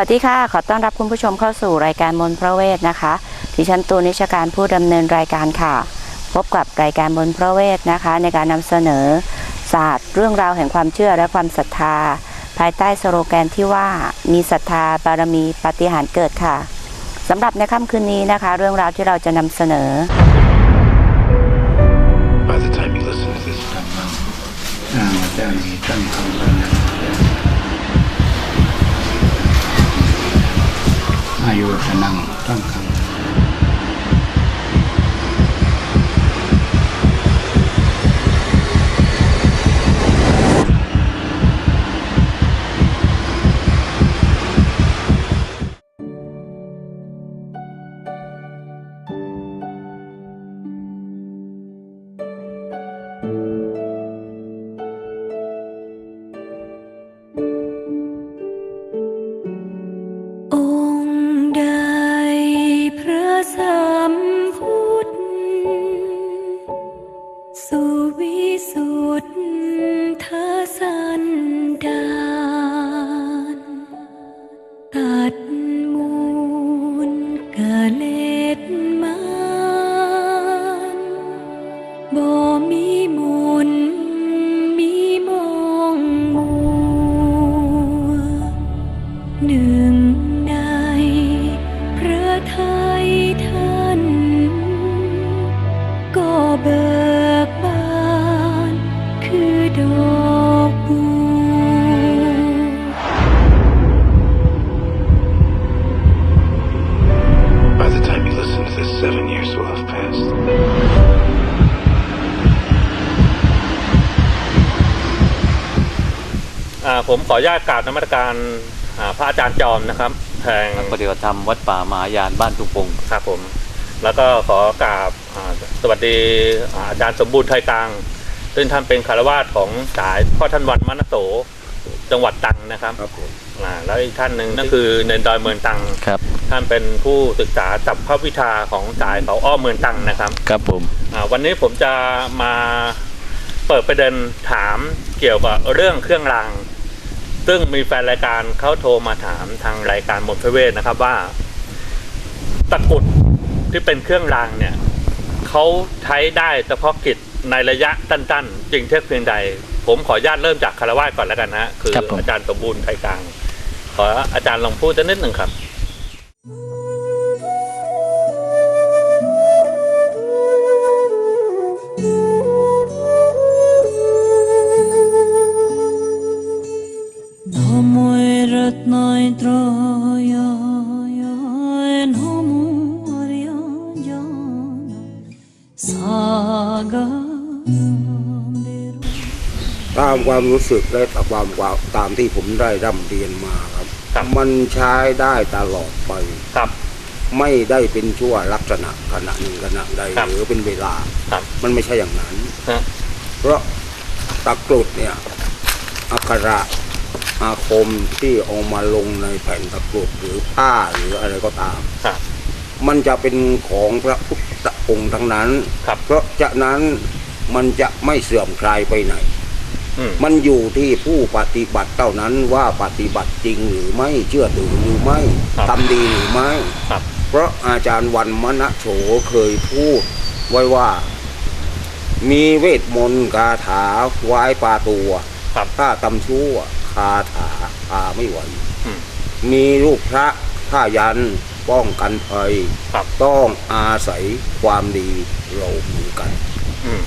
วัสดีค่ะ ขอต้อนรับคุณผู้ชมเข้าสู่รายการมนพระเวทนะคะ ดิฉันตูนิชการผู้ดำเนินรายการค่ะ พบกับรายการมนพระเวทนะคะ ในการนำเสนอศาสตร์เรื่องราวแห่งความเชื่อและความศรัทธา ภายใต้สโลแกนที่ว่ามีศรัทธาบารมีปฏิหารเกิดค่ะสำหรับในค่ำคืนนี้นะคะ เรื่องราวที่เราจะนำเสนอ By the time you listen to this, สร้างมา ได้ ผมขออนุญาตกราบนมัสการอ่าพระอาจารย์จอมนะครับแห่งนักปฏิบัติธรรมวัดป่ามหายานบ้านทุงปงครับผม แล้วก็ขอกราบอ่าสวัสดีอ่าอาจารย์สมบูรณ์ไทยกลางซึ่งท่านเป็นคารวาสของสายพ่อท่านวันมณโสจังหวัดตรังนะครับครับผมอ่าแล้วอีกท่านหนึ่งนั่นคือเนนดอยเมืองตรังครับ ท่านเป็นผู้ศึกษาจับพระวิชาของสายเขาอ้อมเมืองตรังนะครับ ครับผมอ่าวันนี้ผมจะมาเปิดประเด็นถามเกี่ยวกับเรื่องเครื่องราง ซึ่งมีแฟนรายการเขาโทรมาถามทางรายการหมดพระเวทนะครับว่า ตะกรุดที่เป็นเครื่องรางเนี่ยเขาใช้ได้เฉพาะกิจในระยะสั้นๆจริงเท็จเพียงใด ผมขออนุญาตเริ่มจากคารวาสก่อนแล้วกันนะฮะคืออาจารย์สมบูรณ์ไทยกลาง ขออาจารย์ลองพูดสักนิดหนึ่งครับ Namoi ratnai traya en homo arya jana saga ตามความรู้สึกและตามความความตามที่ผมได้ร่ำเรียนมาครับ ครับมันใช้ได้ตลอดไป ครับ ไม่ได้เป็นชั่วลักษณะขณะหนึ่งขณะใดครับหรือเป็นเวลา ครับ มันไม่ใช่อย่างนั้น ฮะเพราะตะกรุดเนี่ยอักขระ อาคมที่เอามาลงในแผ่นตะกรุดหรือผ้าหรืออะไรก็ตาม ครับ มันจะเป็นของพระพุทธองค์ทั้งนั้น ครับ เพราะฉะนั้นมันจะไม่เสื่อมคลายไปไหน อืม มันอยู่ที่ผู้ปฏิบัติเท่านั้นว่าปฏิบัติจริงหรือไม่เชื่อถือหรือไม่ครับทำดีหรือไม่ ครับ เพราะอาจารย์วันมณโฉเคยพูดไว้ว่า มีเวทมนต์คาถาไว้ปาตัว ครับ ถ้าตำชั่วคาถาพาไม่ไหวอืมมีรูปพระผ้ายันป้องกันภัยครับต้องอาศัยความดีเราเหมือนกันอืม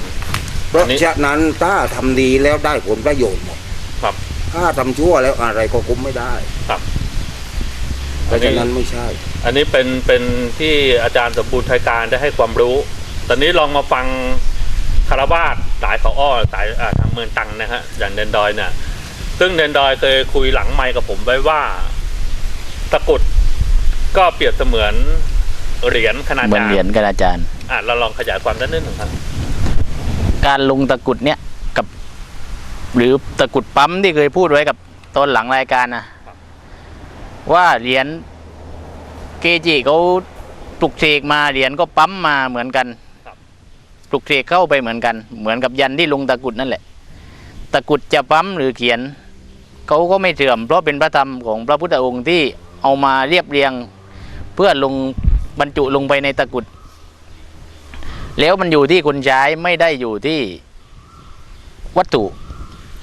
เพราะอันนี้ฉะนั้นถ้าทำดีแล้วได้ผลประโยชน์หมดครับถ้าทำชั่วแล้วอะไรก็คุ้มไม่ได้ครับเพราะฉะนั้นไม่ใช่ อันนี้เป็นเป็นที่อาจารย์สมบูรณ์ไทยการได้ให้ความรู้ ตอนนี้ลองมาฟังคารวาสสายเขาอ้อสายอ่าทางเมืองตรังนะฮะอย่างเดนดอยเนี่ย ซึ่งเดนดอยเคยคุยหลังไมค์กับผมไว้ว่า ตะกรุดก็เปรียบเสมือนเหรียญขนาดเหมือนยาวเหรียญกันอาจารย์อะเราลองขยายความด้านนิดหนึ่งครับ การลงตะกรุดเนี่ยกับ หรือตะกรุดปั๊มที่เคยพูดไว้กับตอนหลังรายการนะว่าเหรียญเกจิเขาปลุกเสกมาเหรียญก็ปั๊มมาเหมือนกันครับปลุกเสกเข้าไปเหมือนกัน เหมือนกับยันที่ลงตะกรุดนั่นแหละ ตะกรุดจะปั๊มหรือเขียน เขาก็ไม่เสื่อม เพราะเป็นพระธรรมของพระพุทธองค์ที่เอามาเรียบเรียง เพื่อลงบรรจุลงไปในตะกรุดแล้วมันอยู่ที่คนใช้ไม่ได้อยู่ที่วัตถุ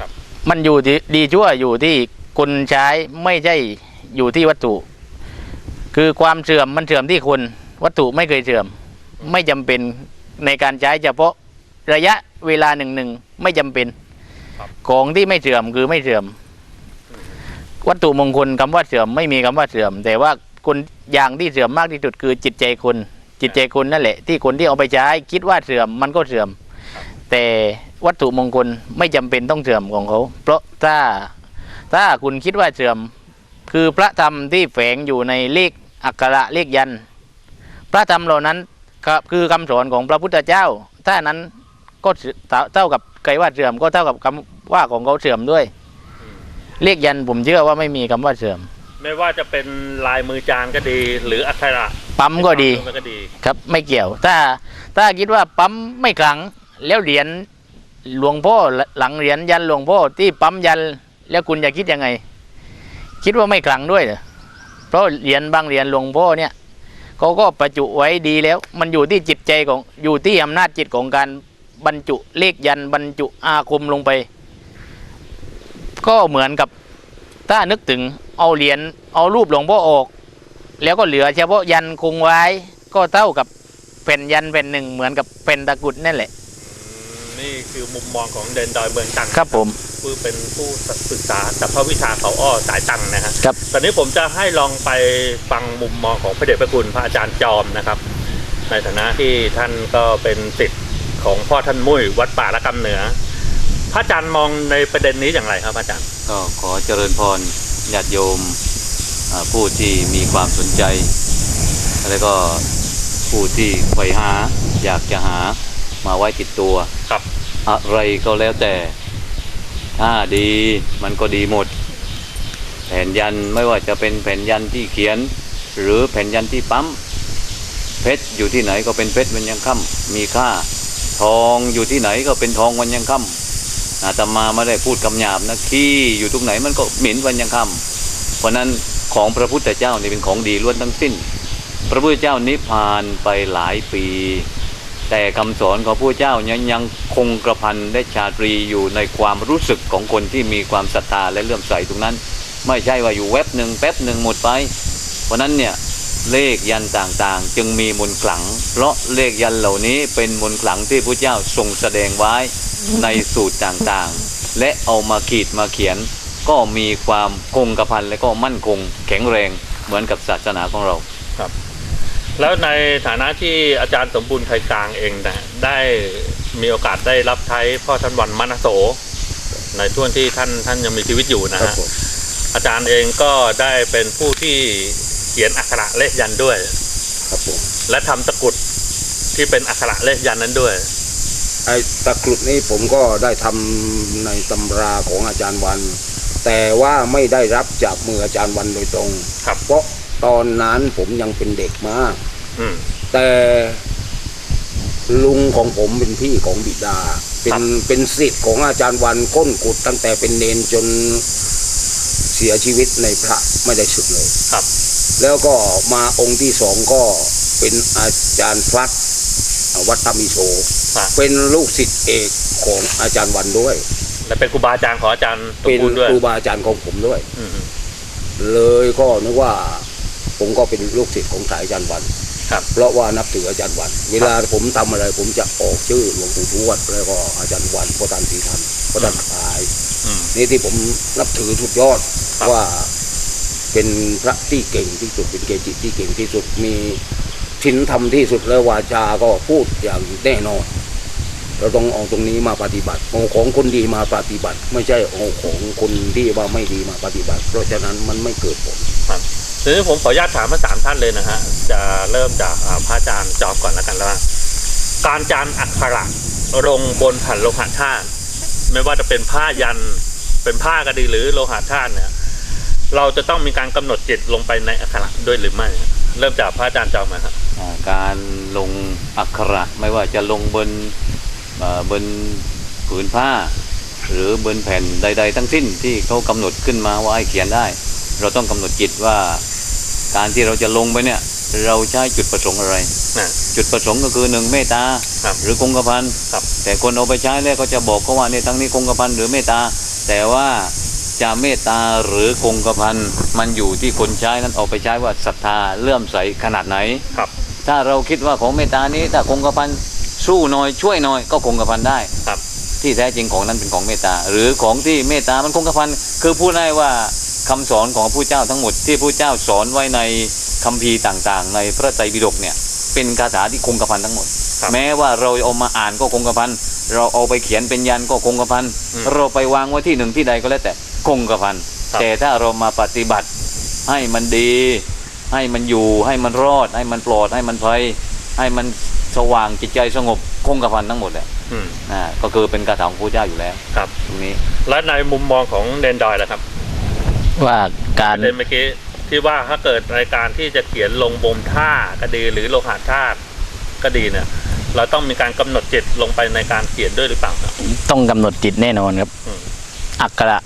ครับมันอยู่ที่ดีชั่วอยู่ที่คนใช้ไม่ใช่อยู่ที่วัตถุ คือความเสื่อมมันเสื่อมที่คนวัตถุไม่เคยเสื่อม ไม่จำเป็นในการใช้เฉพาะระยะเวลาหนึ่งหนึ่งไม่จำเป็นของที่ไม่เสื่อมคือไม่เสื่อม วัตถุมงคลคำว่าเสื่อมไม่มีคำว่าเสื่อม แต่ว่าคนอย่างที่เสื่อมมากที่สุดคือจิตใจคนจิตใจคนนั่นแหละ ที่คนที่เอาไปใช้คิดว่าเสื่อมมันก็เสื่อม แต่วัตถุมงคลไม่จำเป็นต้องเสื่อมของเขา เพราะถ้าถ้าคุณคิดว่าเสื่อม คือพระธรรมที่แฝงอยู่ในเลขอักขระเลขยัน พระธรรมเหล่านั้นคือคำสอนของพระพุทธเจ้า ถ้านั้นก็เสื่อเท่ากับใครว่าเสื่อมก็เท่ากับคำว่าของเขาเสื่อมด้วย เลขยันต์ผมเชื่อว่าไม่มีคำว่าเสื่อม ไม่ว่าจะเป็นลายมือจานก็ดี หรืออักขระปั๊มก็ดีก็ดีครับไม่เกี่ยว ถ้าถ้าคิดว่าปั๊มไม่ขลังแล้วเหรียญหลวงพ่อหลังเหรียญยันหลวงพ่อที่ปั๊มยันแล้วคุณจะคิดยังไง คิดว่าไม่ขลังด้วยเหรอเพราะเหรียญบางเหรียญหลวงพ่อเนี่ยเขาก็ประจุไว้ดีแล้ว มันอยู่ที่จิตใจของอยู่ที่อำนาจจิตของการบรรจุเลขยันบรรจุอาคมลงไป ก็เหมือนกับถ้านึกถึงเอาเหรียญเอารูปหลวงพ่อออก แล้วก็เหลือเฉพาะยันคงไว้ ก็เท่ากับแผ่นยันแผ่นหนึ่งเหมือนกับแผ่นตะกรุดนั่นแหละ นี่คือมุมมองของเดนดอยเมืองตังครับผมผู้เป็นผู้ศึกษาแต่พระวิชาเขาอ้อสายตังนะฮะครับ ตอนนี้ผมจะให้ลองไปฟังมุมมองของพระเดชพระคุณพระอาจารย์จอมนะครับ ในฐานะที่ท่านก็เป็นศิษย์ของพ่อท่านมุ้ยวัดป่าละกำเหนือพ ระอาจารย์มองในประเด็นนี้อย่างไรครับพระอาจารย์ ก็ขอเจริญพรญาติโยมอ่าผู้ที่มีความสนใจ แล้วก็ผู้ที่ใฝ่หาอยากจะหามาไว้ติดตัวครับ อะไรก็แล้วแต่ ถ้าดีมันก็ดีหมด แผ่นยันไม่ว่าจะเป็นแผ่นยันที่เขียน หรือแผ่นยันที่ปั๊มเพชรอยู่ที่ไหนก็เป็นเพชรวันยังค่ำมีค่า ทองอยู่ที่ไหนก็เป็นทองวันยังค่ำ อาตมาไม่ได้พูดคำหยาบนะขี้อยู่ตรงไหนมันก็เหม็นวันยังคำเพราะนั้นของพระพุทธเจ้านี่เป็นของดีล้วนทั้งสิ้น พระพุทธเจ้านิพพานไปหลายปี แต่คำสอนของพระเจ้ายังยังคงกระพันและชาตรีอยู่ในความรู้สึกของคนที่มีความศรัทธาและเลื่อมใสตรงนั้น ไม่ใช่ว่าอยู่แวบหนึ่งแป๊บหนึ่งหมดไป เพราะนั้นเนี่ย เลขยันต่างๆ จึงมีมนต์ขลัง เพราะเลขยันเหล่านี้เป็นมนต์ขลังที่พระเจ้าทรงแสดงไว้ในสูตรต่างๆ และเอามาขีดมาเขียน ก็มีความคงกระพันและก็มั่นคงแข็งแรงเหมือนกับศาสนาของเราแล้วในฐานะที่อาจารย์สมบูรณ์ไทยกลางเองนะได้มีโอกาสได้รับใช้พ่อท่านวันมณโส ในช่วงที่ท่านท่านยังมีชีวิตอยู่นะครับฮะผมอาจารย์เองก็ได้เป็นผู้ที่เขียนอักขระเลขยันต์ด้วย ครับผม และทำตะกรุดที่เป็นอักขระเลขยันต์นั้นด้วย ไอ้ตะกรุดนี้ผมก็ได้ทำในตำราของอาจารย์วัน แต่ว่าไม่ได้รับจากมืออาจารย์วันโดยตรง ครับ เพราะตอนนั้นผมยังเป็นเด็กมากอืมแต่ลุงของผมเป็นพี่ของบิดา เป็ครันบเป็นศิษย์ของอาจารย์วันก้นกุดตั้งแต่เป็นเนนจนเสียชีวิตในพระไม่ได้สึกเลยครับ แล้วก็มาองค์ที่สองก็เป็นอาจารย์ฟักวัดธรรมิโชครับเป็นลูกศิษย์เอกของอาจารย์วันด้วยและเป็นครูบาอาจารย์ของอาจารย์สมเป็นบูรณ์ด้วยครูบาอาจารย์ของผมด้วยอืมเลยก็นึกว่าผมก็เป็นลูกศิษย์ของสายอาจารย์วันครับเพราะว่านับถืออาจารย์วัน เวลาผมทำอะไร ผมจะออกชื่อหลวงปู่ทวดแล้วก็อาจารย์วันพ่อตันศรีธรรมพ่อตันขายอืมนี่ที่ผมนับถือสุดยอดครับว่า เป็นพระที่เก่งที่สุดเป็นเกจิที่เก่งที่สุดมีชินธรรมที่สุดแล้ววาจาก็พูดอย่างแน่นอนเราต้องเอาตรงนี้มาปฏิบัติเอาของคนดีมาปฏิบัติ ไม่ใช่เอาของคนที่ว่าไม่ดีมาปฏิบัติ เพราะฉะนั้นมันไม่เกิดผลครับทีนี้ผมขออนุญาตถามทั้งสามท่านเลยนะฮะจะเริ่มจากพระอาจารย์จอมก่อนแล้วกันว่าการจานอักขระลงบนแผ่นโลหะธาตุไม่ว่าจะเป็นผ้ายันเป็นผ้าก็ดีหรือโลหะธาตุเนี่ย เราจะต้องมีการกำหนดจิตลงไปในอักขระด้วยหรือไม่ เริ่มจากพระอาจารย์จอมมาครับอ่าการลงอักขระไม่ว่าจะลงบนเอ่อบนผืนผ้า หรือบนแผ่นใด ๆ ทั้งสิ้นที่เขากำหนดขึ้นมาว่าให้เขียนได้ เราต้องกำหนดจิตว่าการที่เราจะลงไปเนี่ยเราใช้จุดประสงค์อะไรนะจุดประสงค์ก็คือหนึ่งเมตตาครับหรือคงกระพันครับแต่คนเอาไปใช้แล้วก็จะบอกเขาว่าเนี่ยทั้งนี้คงกระพันหรือเมตตาแต่ว่า จะเมตตาหรือคงกระพันมันอยู่ที่คนใช้นั้นเอาไปใช้ว่าศรัทธาเลื่อมใสขนาดไหนครับ ถ้าเราคิดว่าของเมตตานี้ถ้าคงกระพันสู้หน่อยช่วยหน่อยก็คงกระพันได้ครับ ที่แท้จริงของนั้นเป็นของเมตตาหรือของที่เมตตามันคงกระพันคือพูดได้ว่าคำสอนของผู้เจ้าทั้งหมดที่ผู้เจ้าสอนไว้ในคัมภีร์ต่างๆ ในพระไตรปิฎกเนี่ยเป็นคาถาที่คงกระพันทั้งหมดครับแม้ว่าเราเอามาอ่านก็คงกระพันเราเอาไปเขียนเป็นยันก็คงกระพันอืมเราไปวางไว้ที่หนึ่งที่ใดก็แล้วแต่ คงกระพันครับแต่ถ้าเรามาปฏิบัติ ให้มันดี ให้มันอยู่ให้มันรอด ให้มันปลอด ให้มันภัยให้มันสว่างจิตใจสงบคงกระพันทั้งหมดแหละอืมนะก็คือเป็นคาถาของพระเจ้าอยู่แล้วครับตรงนี้ และในมุมมองของเดนดอยล่ะครับ ว่าการประเด็นเมื่อกี้ที่ว่าถ้าเกิดรายการที่จะเขียนลงบมท่าก็ดีหรือโลหะธาตุก็ดีเนี่ยเราต้องมีการกำหนดจิตลงไปในการเขียนด้วยหรือเปล่าครับต้องกำหนดจิตแน่นอนครับอืมอักขระ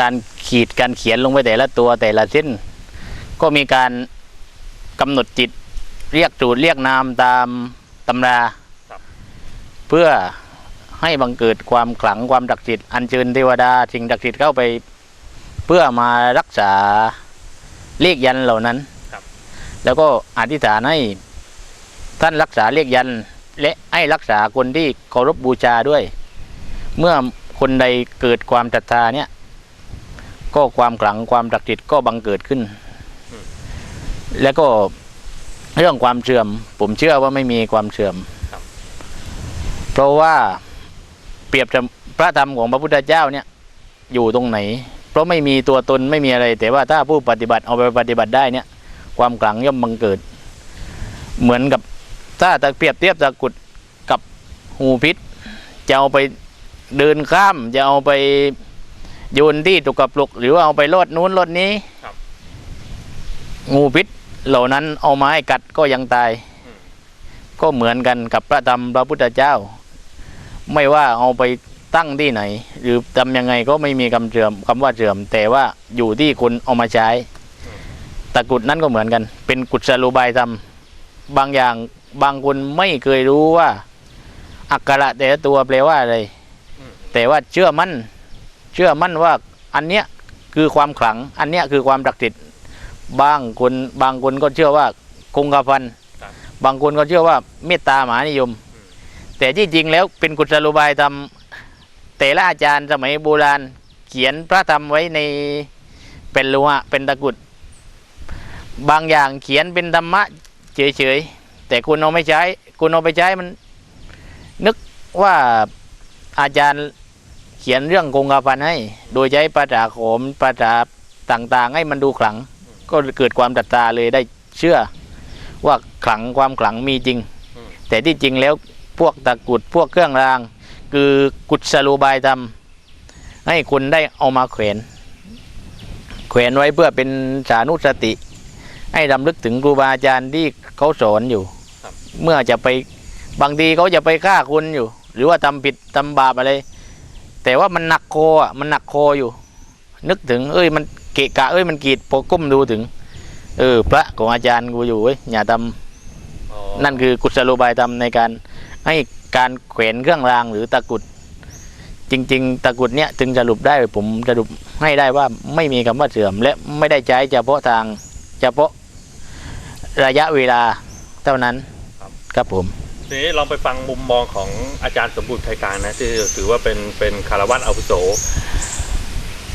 การขีดการเขียนลงไปแต่ละตัวแต่ละเส้น ก็มีการกำหนดจิตเรียกจูดเรียกนามตามตำรา เพื่อให้บังเกิดความขลังความศักดิ์สิทธิ์อัญเชิญเทวดาสิ่งศักดิ์สิทธิ์เข้าไป เพื่อมารักษาเลขยันเหล่านั้นครับแล้วก็อธิษฐานให้ท่านรักษาเลขยันและให้รักษาคนที่เคารพบูชาด้วย เมื่อคนใดเกิดความศรัทธาเนี่ย ก็ความขลังความศักดิ์สิทธิ์ก็บังเกิดขึ้น แล้วก็เรื่องความเสื่อม ผมเชื่อว่าไม่มีความเสื่อมครับเพราะว่าเปรียบกับพระธรรมของพระพุทธเจ้าเนี่ย อยู่ตรงไหน เพราะไม่มีตัวตนไม่มีอะไร แต่ว่าถ้าผู้ปฏิบัติเอาไปปฏิบัติได้เนี่ย ความขลังย่อมบังเกิด เหมือนกับถ้าตะเปรียบเทียบตะกรุดกับหูพิษจะเอาไปเดินข้ามจะเอาไป โยนที่ตุกกระปลุก หรือว่าเอาไปโลดนู้นโลดนี้ครับงูพิษเหล่านั้นเอาไม้กัดก็ยังตายอืมก็เหมือนกันกับพระธรรมพระพุทธเจ้า ไม่ว่าเอาไปตั้งที่ไหน หรือทำยังไงก็ไม่มีคำเสื่อมคำว่าเสื่อม แต่ว่าอยู่ที่คนเอามาใช้ตะกรุดนั้นก็เหมือนกัน เป็นกุศโลบายธรรมบางอย่างบางคนไม่เคยรู้ว่า อักขระแต่ละตัวแปลว่าอะไรอืมแต่ว่าเชื่อมั่น เชื่อมั่นว่าอันเนี้ยคือความขลัง อันเนี้ยคือความศักดิ์สิทธิ์บางคนบางคนก็เชื่อว่าคงกระพันครับบางคนก็เชื่อว่าเมตตามหานิยม แต่ที่จริงแล้วเป็นกุศโลบายธรรมแต่ละอาจารย์สมัยโบราณเขียนพระธรรมไว้ในเป็นโลหะเป็นตะกรุดบางอย่างเขียนเป็นธรรมะเฉยๆแต่คุณเอาไม่ใช้ คุณเอาไปใช้มัน นึกว่าอาจารย์ เขียนเรื่องคงกระพันให้ โดยใช้ภาษาโขมภาษาต่างๆ ให้มันดูขลัง ก็เกิดความศรัทธาเลยได้เชื่อ ว่าขลังความขลังมีจริงอืมแต่ที่จริงแล้วพวกตะกรุดพวกเครื่องราง คือกุศโลบายธรรมให้คุณได้เอามาแขวนแขวนไว้เพื่อเป็นสานุสติ ให้รำลึกถึงครูบาอาจารย์ที่เขาสอนอยู่ครับเมื่อจะไปบางทีเขาจะไปฆ่าคุณอยู่ หรือว่าทำผิดทำบาปอะไร แต่ว่ามันหนักคออะมันหนักคออยู่ นึกถึง เอ้ย มันเกะกะเอ้ยมันกรีดพอก้มดูถึง เออ พระของอาจารย์กูอยู่เว้ยอย่าทำอ๋อนั่นคือกุศโลบายธรรมในการให้การแขวนเครื่องรางหรือตะกรุด จริง ๆ ตะกรุดเนี่ยถึงสรุปได้ผมสรุปให้ได้ว่าไม่มีคำว่าเสื่อม และไม่ได้ใช้เฉพาะทางเฉพาะระยะเวลาเท่านั้นครับผม ทีนี้ลองไปฟังมุมมองของอาจารย์สมบูรณ์ไทยการนะที่ถือว่าเป็นเป็นคารวัตอาวุโส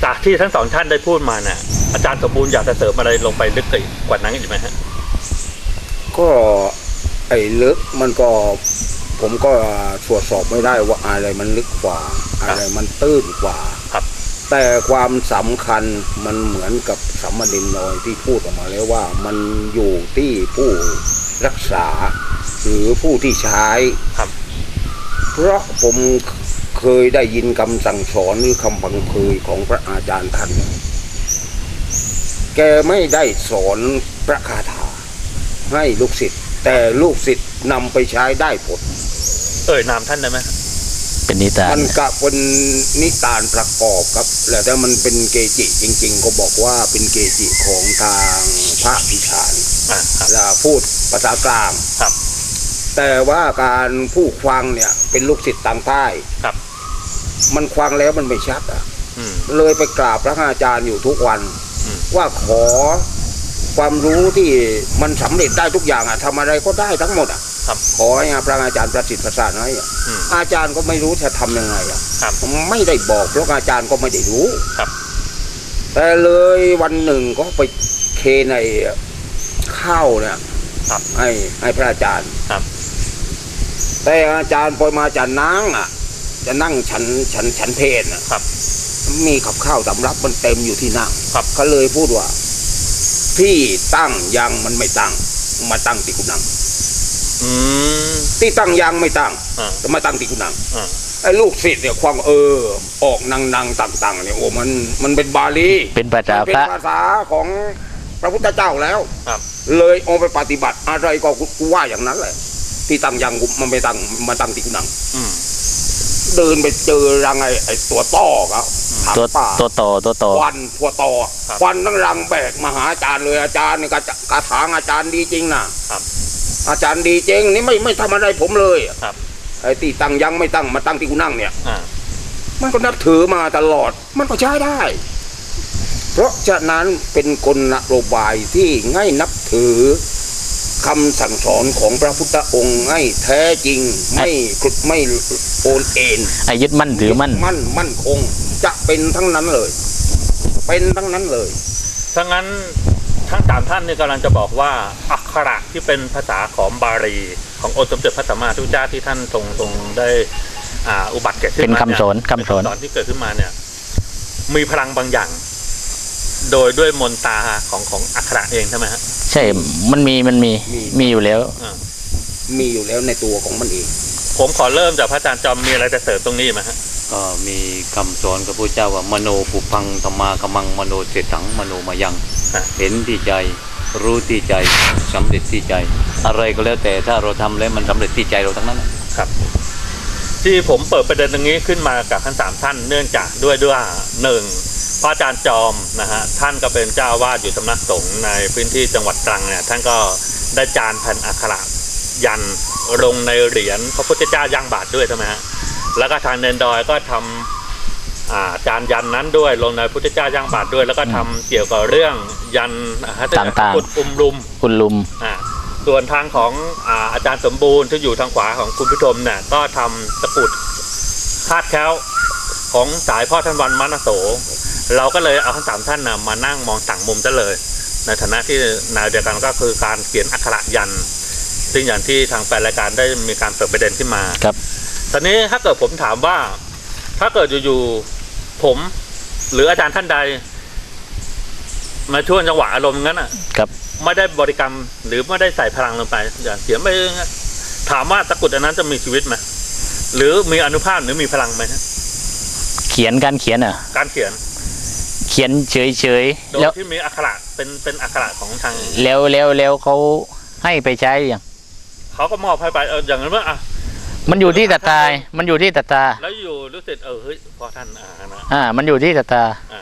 จากที่ทั้งสองท่านได้พูดมาเนี่ยอาจารย์สมบูรณ์อยากจะเสริมอะไรลงไปลึกกว่านั้นอีกไหมฮะก็ไอ้ลึกมันก็ผมก็ตรวจสอบไม่ได้ว่าอะไรมันลึกกว่า อะไรมันตื้นกว่าครับ แต่ความสำคัญมันเหมือนกับสัมมาดินนอยที่พูดออกมาแล้วว่า มันอยู่ที่ผู้รักษา หรือผู้ที่ใช้ครับ เพราะผมเคยได้ยินคำสั่งสอนหรือคำพังเพยของพระอาจารย์ท่าน แกไม่ได้สอนพระคาถาให้ลูกศิษย์แต่ลูกศิษย์นำไปใช้ได้ผล เอ่ยนามท่านได้ไหมฮะเป็นนิทานมันกะเป็นนิทานประกอบครับ แล้วแต่มันเป็นเกจิจริง ๆ ก็บอกว่าเป็นเกจิของทางภาคอีสานอ่าครับแล้วพูดภาษากลางครับ แต่ว่าการผู้ฟังเนี่ย เป็นลูกศิษย์ต่างใต้ครับ มันฟังแล้วมันไม่ชัดอะอืมเลยไปกราบพระอาจารย์อยู่ทุกวันอืมว่าขอความรู้ที่มันสำเร็จได้ทุกอย่างอะทำอะไรก็ได้ทั้งหมดอะครับขอให้พระอาจารย์ประสิทธิ์ประสานให้อะอืมอาจารย์ก็ไม่รู้จะทำยังไงอะครับไม่ได้บอกเพราะอาจารย์ก็ไม่ได้รู้ครับ แต่เลยวันหนึ่งก็ไปเคในข้าวเนี่ยครับให้ให้พระอาจารย์ครับ แต่อาจารย์พอมาจะนั่งอะ จะนั่งฉันฉันฉันเพลอะครับ มีกับข้าวสำรับมันเต็มอยู่ที่นั่งครับเขาเลยพูดว่าที่ตั้งยังมันไม่ตั้ง มาตั้งติกุนังอืมที่ตั้งยังไม่ตั้งอ่าจะมาตั้งติกุนังอ่าไอ้ลูกศิษย์เนี่ยความเออ ออกนางนางต่าง ๆ เนี่ยโอ้มันมันเป็นบาลีเป็นภาษามันเป็พนระภาษาของพระพุทธเจ้าแล้วครับเลยเอาไปปฏิบัติอะไรก็กูว่าอย่างนั้นแหละ ที่ตั้งยังกูมันไม่ตั้งมาตั้งติกุนังอืมเดินไปเจอรังไอ้ไอ้ตัวต้อครับถามตัวป่าตัวต่อตัวต่อควันตัวต่อครับควันทั้งรังแบกมาหาอาจารย์เลยอาจารย์นี่กระกระถางอาจารย์ดีจริงนะครับอาจารย์ดีจริงนี่ไม่ไม่ทำอะไรผมเลยครับไอ้ที่ตั้งยังไม่ตั้งมาตั้งที่กูนั่งเนี่ยอ่ามันก็นับถือมาตลอด มันก็ใช้ได้ เพราะฉะนั้นเป็นกลนโยบายที่ง่ายนับถือ คำสั่งสอนของพระพุทธองค์ให้แท้จริงไม่กรุดไม่โอนเอ็นไอ้ยึดมั่นถือมั่นมั่นมั่นคงจะเป็นทั้งนั้นเลย เป็นทั้งนั้นเลยถ้างั้นทั้งสามท่านนี่กำลังจะบอกว่าอักขระที่เป็นภาษาของบาลีขององค์สมเด็จพระสัมมาสัมพุทธเจ้าที่ท่านทรงทรงได้อ่าอุบัติเกิดขึ้นเป็นมาคำสอนเยคำสอนเป็ที่เกิดขึ้นมาเนี่ย มีพลังบางอย่าง โดยด้วยมนตราของของอักขระเองใช่ไหมฮะ ใช่ มันมีมันมีมี มีอยู่แล้ว มีอยู่แล้วในตัวของมันเอง ผมขอเริ่มจากพระอาจารย์จอมมีอะไรจะเสริมตรงนี้ไหมฮะ ก็มีคำสอนกับพระเจ้าว่ามโนปุพังธรรมากมังมโนเศรษฐังมโนมายังอะเห็นที่ใจ รู้ที่ใจสำเร็จที่ใจ อะไรก็แล้วแต่ถ้าเราทำแล้วมันสำเร็จที่ใจเราทั้งนั้น ครับ ที่ผมเปิดประเด็นตรงนี้ขึ้นมากับทั้งสามท่านเนื่องจากด้วยด้วยว่าหนึ่ง พระอาจารย์จอมนะฮะท่านก็เป็นเจ้าอาวาดอยู่สำนักสงฆ์ในพื้นที่จังหวัดตรังเนี่ยท่านก็ได้จานแผ่นอักขระยันลงในเหรียญพระพุทธเจ้าย่างบาทด้วยใช่ไหมฮะแล้วก็ทางเนนดอยก็ทำอ่าจานยันนั้นด้วยลงในพุทธเจ้าย่างบาทด้วย แล้วก็ทำเกี่ยวกับเรื่องยันอ่ฮะต่างๆกุดอุมรุมคุณลุมอ่าส่วนทางของอาอาจารย์สมบูรณ์ที่อยู่ทางขวาของคุณผู้ชมเนี่ยก็ทำตะกรุดคาดแคล้วของสายพ่อท่านวันมานโส เราก็เลยเอาทั้งสามท่านนะมานั่งมองต่างมุมซะเลย ในฐานะที่นายเดียวกันก็คือการเขียนอักขระยันต์ซึ่งอย่างที่ทางแฟนรายการได้มีการเปิดประเด็นขึ้นมาครับ ตอนนี้ถ้าเกิดผมถามว่า ถ้าเกิดอยู่ๆผมหรืออาจารย์ท่านใด มาช่วงจังหวะอารมณ์งั้นอะครับไม่ได้บริกรรมหรือไม่ได้ใส่พลังลงไปอย่างเขียนไปอย่างนั้นถามว่าตะกรุดอันนั้นจะมีชีวิตไหมหรือมีอนุภาพหรือมีพลังไหมฮะเขียนการเขียนอะ การเขียนเขียนเฉยเฉยโดๆยแล้วที่มีอักขระเป็นเป็นอักขระของทางแล้วแล้วแล้วเขาให้ไปใช้อย่างเขาก็มอบให้ไปเอออย่างนั้นว่าอะมันอยู่ที่ตาตายมันอยู่ที่ตาตา แล้วอยู่รู้สึกเออเฮ้ยพอท่านอ่านะ อ่า มันอยู่ที่ตาตาอ่า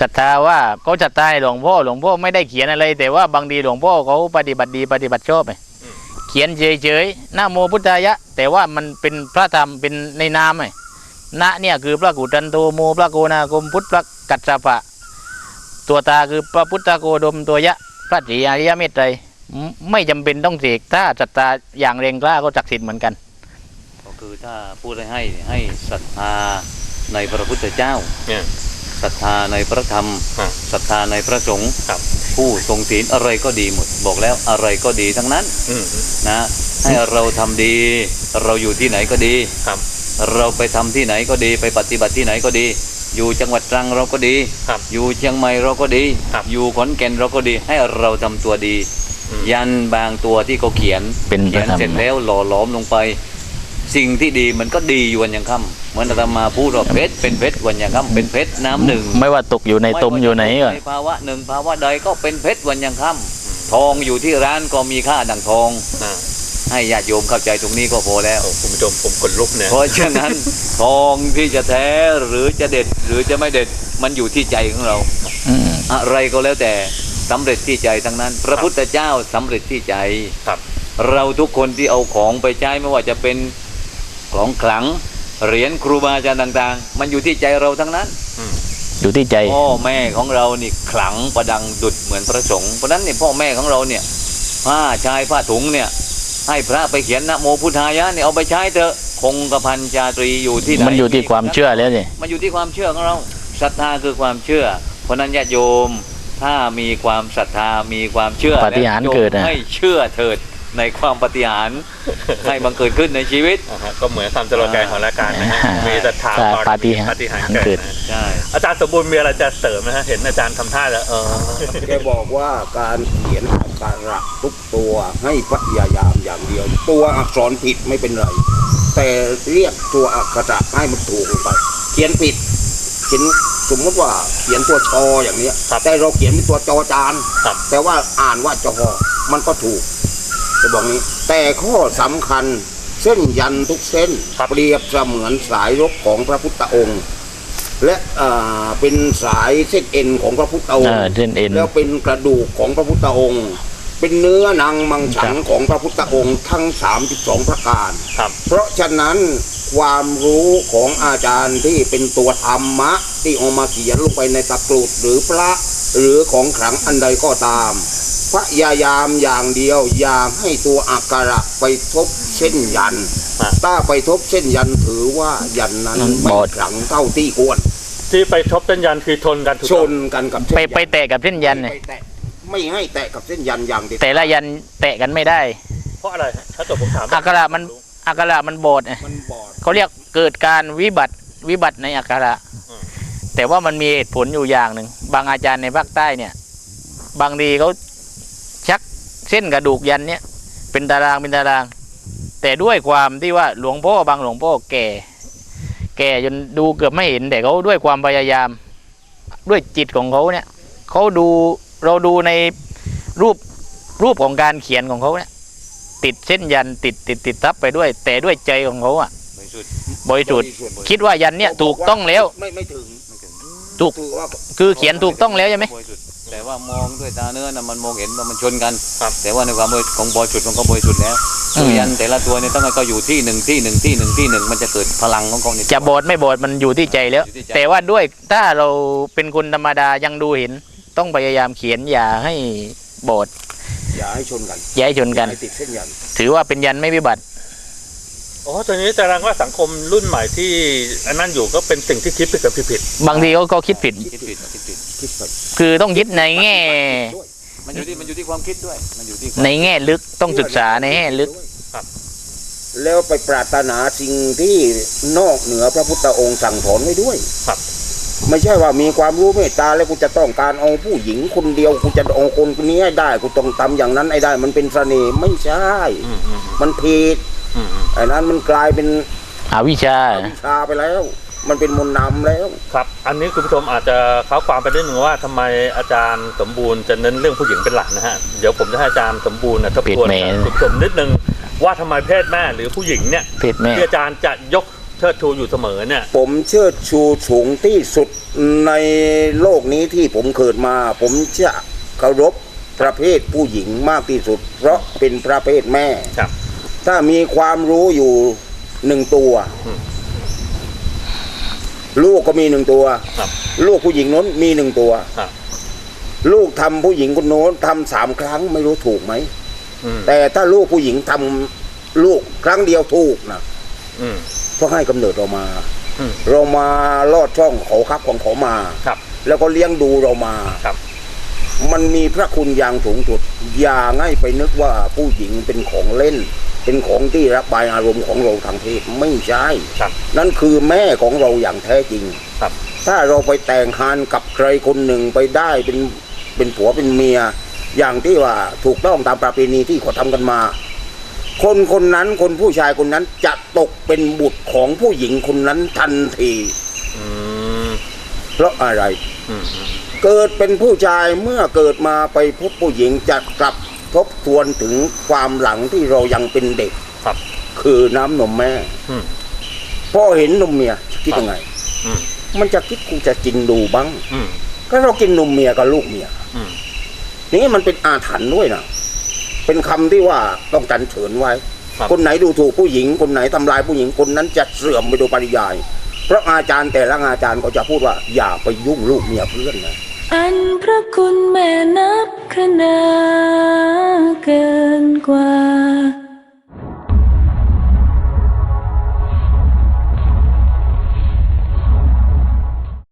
ศรัทธาว่าเขาศรัทธาหลวงพ่อ หลวงพ่อไม่ได้เขียนอะไร แต่ว่าบางทีหลวงพ่อเขาปฏิบัติดีปฏิบัติชอบไงเขียนเฉยๆนะโมพุทธายะ แต่ว่ามันเป็นพระธรรมเป็นในนามไง นะเนี่ยคือพระกุตันโตโมพระโกนาคมพุทธพระกัจจปะ ตัวตาคือพระพุทธโกดมตัวยะพระศรีอริยเมตไตรไม่ไม่จำเป็นต้องเสกถ้าศรัทธาอย่างเร่งกล้าก็ศักดิ์สิทธิ์เหมือนกัน ก็คือถ้าพูดให้ให้ให้ศรัทธาในพระพุทธเจ้าเนี่ยศรัทธาในพระธรรมอ่าศรัทธาในพระสงฆ์ครับผู้ทรงศีลอะไรก็ดีหมด บอกแล้วอะไรก็ดีทั้งนั้นอืมนะ ให้เราทำดี เราอยู่ที่ไหนก็ดีครับ เราไปทำที่ไหนก็ดีไปปฏิบัติที่ไหนก็ดี อยู่จังหวัดตรังเราก็ดีครับอยู่เชียงใหม่เราก็ดีครับอยู่ขอนแก่นเราก็ดี ให้เราทำตัวดีอืมยันบางตัวที่เขาเขียนเป็นเขียนพระธรรมเสร็จแล้วหล่อหลอมลงไป สิ่งที่ดีมันก็ดีอยู่วันยังค่ำเหมือนอาตมาพูดว่าเพชรเป็นเพชรวันยังค่ำเป็นเพชรน้ำหนึ่ง ไม่ว่าตกอยู่ในตมอยู่ไหนก็ในภาวะหนึ่งภาวะใดก็เป็นเพชรวันยังค่ำทองอยู่ที่ร้านก็มีค่าดังทองอ่า ให้ญาติโยมเข้าใจตรงนี้ก็พอแล้วโอ้คุณผู้ชมผมขนลุกเนี่ยเพราะฉะนั้นทองที่จะแท้หรือจะเด็ดหรือจะไม่เด็ดมันอยู่ที่ใจของเราอืมอะไรก็แล้วแต่สำเร็จที่ใจทั้งนั้น พระพุทธเจ้าสำเร็จที่ใจครับ เราทุกคนที่เอาของไปใช้ไม่ว่าจะเป็นของขลังเหรียญครูบาอาจารย์ต่าง ๆ มันอยู่ที่ใจเราทั้งนั้นอยู่ที่ใจพ่อแม่ของเรานี่ขลังประดังดุดเหมือนพระสงฆ์เพราะฉะนั้นเนี่ยพ่อแม่ของเราเนี่ยผ้าชายผ้าถุงเนี่ย ให้พระไปเขียนนะโมพุทธายะเนี่ยเอาไปใช้เถอะคงกระพันจาตรีอยู่ที่ไหนมันอยู่ที่ความเชื่อแล้วสิมันอยู่ที่ความเชื่อของเราศรัทธาคือความเชื่อ เพราะฉะนั้นญาติโยมถ้ามีความศรัทธามีความเชื่อปาฏิหาริย์และโยมเกิดอะให้เชื่อเถิด ในความปาฏิหารย์ให้บังเกิดขึ้นในชีวิต อ่าฮะก็เหมือนคำสโลแกนของรายการนะฮะอ่ามีมีศรัทธาใช่ก่อนปาฏิหาริย์ ปาฏิหาริย์เกิเกิดดนะใช่อาจารย์สมบูรณ์มีอะไรจะเสริมนะฮะ เห็นอาจารย์ทำท่าแล้วเออ แกบอกว่าการเขียนอักขระทุกตัวให้พยายามอย่างเดียว ตัวอักษรผิดไม่เป็นไร แต่เรียกตัวอักขระให้มันถูกลงไป เขียนผิดเขียนสมมติว่าเขียนตัวชออย่างเนี้ยครับแต่เราเขียนเป็นตัวจอจานครับ แต่ว่าอ่านว่าจอมันก็ถูก จะบอกนี้ แต่ข้อสำคัญเส้นยันทุกเส้นเปรียบเสมือนสายรกของพระพุทธองค์ และอ่าเป็นสายเส้นเอ็นของพระพุทธองเอค์อเส้นเอ็น แล้วเป็นกระดูกของพระพุทธองค์ เป็นเนื้อนางมังฉังของพระพุทธองค์ทั้ง 32 ประการ ครับ เพราะฉะนั้นความรู้ของอาจารย์ที่เป็นตัวธรรมะ ที่เอามาเขียนลงไปในตะกรุดหรือพระ หรือของขลังอันใดก็ตาม พยายามอย่างเดียว อย่าให้ตัวอักขระไปทบเส้นยันอะถ้าไปทบเส้นยันถือว่ายันนั้นมันไม่บอด ขลังเท่าที่ควร ที่ไปทบเส้นยันคือชนกันถูกชต้องนกันกับเส้นไปยันไปแตะกับเส้นยันเนี่ยไม่แตะไม่ให้แตะกับเส้นยันอย่างเด็ดแต่ละยันแตะกันไม่ได้ เพราะอะไรฮะถ้าตัวผมถามอักขระมัน อักขระมันโบดไงมันบอดเขาเรียกเกิดการวิบัติวิบัติในอักขระแต่ว่ามันมีเหตุผลอยู่อย่างหนึ่งบางอาจารย์ในภาคใต้เนี่ย บางทีเขาชัก เส้นกระดูกยันเนี่ยเป็นตารางเป็นตาราง แต่ด้วยความที่ว่าหลวงพ่อบางหลวงพ่อแก่ แก่จนดูเกือบไม่เห็นแต่เขาด้วยความพยายาม ด้วยจิตของเขาเนี่ยเขาดูเราดูในรูปรูปของการเขียนของเขาเนี่ยติดเส้นยันติดติดติดทับไปด้วย แต่ด้วยใจของเขาอะบริสุทธิ์บริสุทธิ์คิดว่ายันเนี่ยถูกต้องแล้วไม่ไม่ถึงถูกถือว่าคือเขียนถูกต้องแล้วใช่ไหมบริสุทธิ์ แต่ว่ามองด้วยตาเนื้อนะมันมองเห็นว่ามันชนกันครับแต่ว่าในความบริสุทธิ์ของบริสุทธิ์ของเขาบริสุทธิ์แล้วคือยันแต่ละตัวเนี่ยต้องให้เขาอยู่ที่หนึ่งที่หนึ่งที่หนึ่งที่หนึ่งมันจะเกิดพลังของเขาเนี่ยจะโบดไม่โบดมันอยู่ที่ใจแล้วอยู่ที่ใจแต่ว่าด้วยถ้าเราเป็นคนธรรมดายังดูเห็น ต้องพยายามเขียนอย่าให้โบดอย่าให้ชนกันอย่าให้ชนกันอย่าให้ติดเส้นยันถือว่าเป็นยันไม่วิบัติ อ๋อตอนนี้แสดงว่าสังคมรุ่นใหม่ที่อันนั้นอยู่ก็เป็นสิ่งที่คิดผิดกับผิดบางทีเขาก็คิดผิด คิดผิดคิดผิดคิดไปคือต้องคิดในแง่ด้วยมันอยู่ที่มันอยู่ที่ความคิดด้วย มันอยู่ที่ความในแง่ลึกต้องศึกษาในแง่ลึกแล้วไปปรารถนาสิ่งที่นอกเหนือพระพุทธองค์สั่งสอนไว้ด้วยครับไม่ใช่ว่ามีความรู้เมตตาแล้วกูจะต้องการเอาผู้หญิงคนเดียวกูจะเอาคนคนนี้ให้ได้กูต้องทำอย่างนั้นให้ได้ มันเป็นเสน่ห์ไม่ใช่ๆอืมอืมมันผิดอืมอืม ไอ้นั้นมันกลายเป็นอาวิชชาวิชาไปแล้ว มันเป็นมนต์นำแล้ว ครับ อันนี้คุณผู้ชมอาจจะเข้าความไปนิดนึงว่าทำไมอาจารย์สมบูรณ์จะเน้นเรื่องผู้หญิงเป็นหลักนะฮะ เดี๋ยวผมจะให้อาจารย์สมบูรณ์นะทบทวนปิดแหมคุณผู้ชมนิดนึงว่าทำไมเพศแม่หรือผู้หญิงเนี่ยเพศแม่ที่อาจารย์จะยกเชิดชูอยู่เสมอเนี่ย ผมเชิดชูสูงที่สุดในโลกนี้ที่ผมเกิดมา ผมจะเคารพประเภทผู้หญิงมากที่สุด เพราะเป็นประเภทแม่ครับ ถ้ามีความรู้อยู่หนึ่งตัวอืมลูกก็มีหนึ่งตัวครับลูกผู้หญิงโน้นมีหนึ่งตัวครับลูกทำผู้หญิงคนโน้นทำสามครั้งไม่รู้ถูกไหมอืมแต่ถ้าลูกผู้หญิงทำลูกครั้งเดียวถูกนะอืมเพราะให้กำเนิดเรามาอืมเรามาลอดช่องเขาครับของเขามาครับ แล้วก็เลี้ยงดูเรามาครับมันมีพระคุณอย่างสูงสุด อย่าง่ายไปนึกว่าผู้หญิงเป็นของเล่น เป็นของที่ระบายอารมณ์ของเราทางเพศไม่ใช่ครับนั่นคือแม่ของเราอย่างแท้จริงครับ ถ้าเราไปแต่งงานกับใครคนหนึ่งไปได้เป็นเป็นผัวเป็นเมีย อย่างที่ว่าถูกต้องตามประเพณีที่เขาทำกันมา คนคนนั้นคนผู้ชายคนนั้นจะตกเป็นบุตรของผู้หญิงคนนั้นทันทีอืมเพราะอะไรอืมอืมเกิดเป็นผู้ชายเมื่อเกิดมาไปพบผู้หญิงจะกลับ ทบทวนถึงความหลังที่เรายังเป็นเด็กครับ คือน้ำนมแม่อืม พ่อเห็นนมเมียคิดยังไง อืม มันจะคิดกูจะกินดูบ้าง อืม ก็เรากินนมเมียกับลูกเมียอืมนี่มันเป็นอาถรรพ์ด้วยนะเป็นคำที่ว่าต้องกันเฉินไว้ ครับ คนไหนดูถูกผู้หญิง คนไหนทำลายผู้หญิงคนนั้นจะเสื่อมไปโดยปริยาย เพราะอาจารย์แต่ละอาจารย์ก็จะพูดว่าอย่าไปยุ่งลูกเมียเพื่อนนะ อันพระคุณแม่นับขนาเกินกว่า